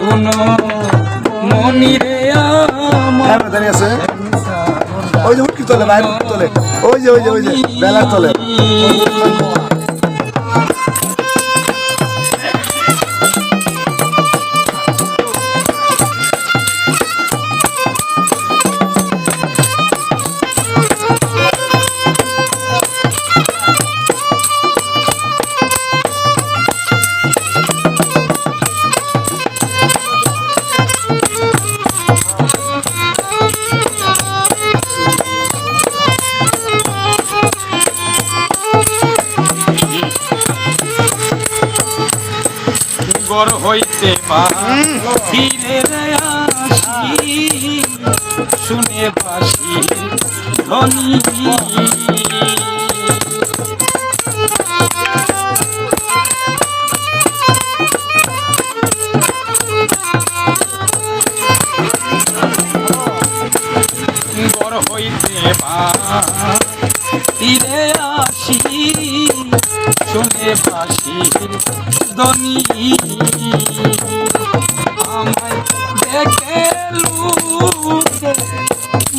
শ্যামসান গুণ মনি রে আমার হ্যাঁ আছে। ওই যে উঠকি তোলে বাইরে তোলে। ওই যে ওই যে ওই যে বেলা তোলে। গর হইতে শুনে বাসি ধ্বনি। গর হইতে পা ফিরে আসি শুনে বাসির ধ্বনি। আমায় দেখে লুকে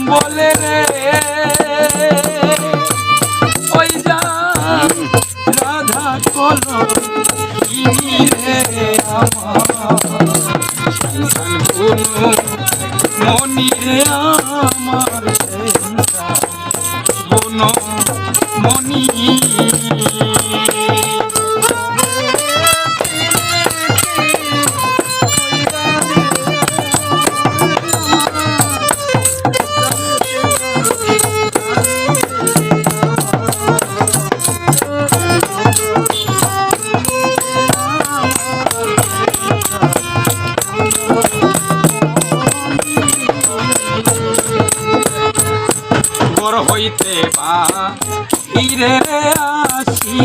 বলে রে, ওই যা রাধা কলো রে আমার। মনি রে আমার। হইতে বা। হিরে আসি,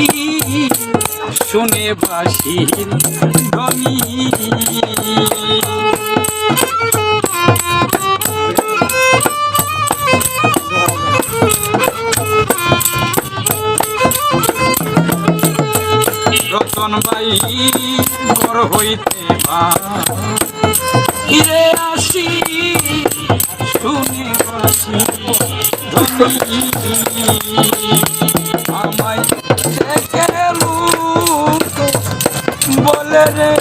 শুনে বাসির ধ্বনি রতন বাই ঘর হইতে হিরে আসি, শুনে বাসি আমায় বলে রে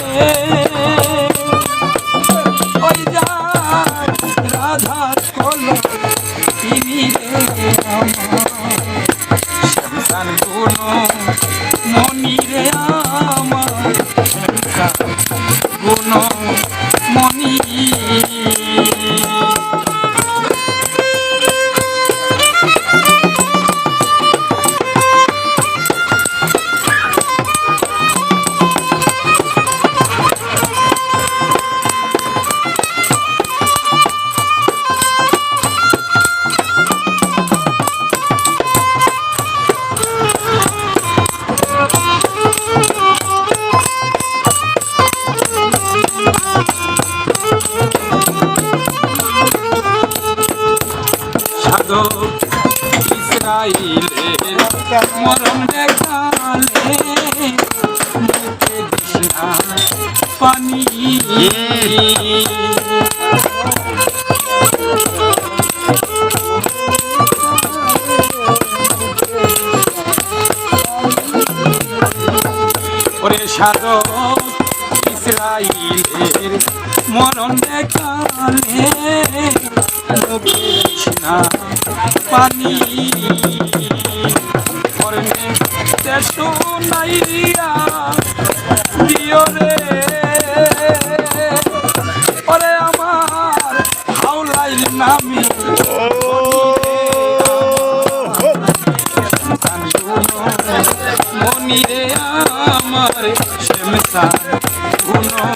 ওই যা রাধা কলো শ্যামসান গুণ মনি রে আমার। গুণ মনি সাধক ইসরাইলের মরণ দেখালে মুখে না পানি ওরে সাধক ইসরাইলের মরণ দেখালে না পানি। নাইয়া দিও রে। ওরে আমার আমার শ্যামসা গুণ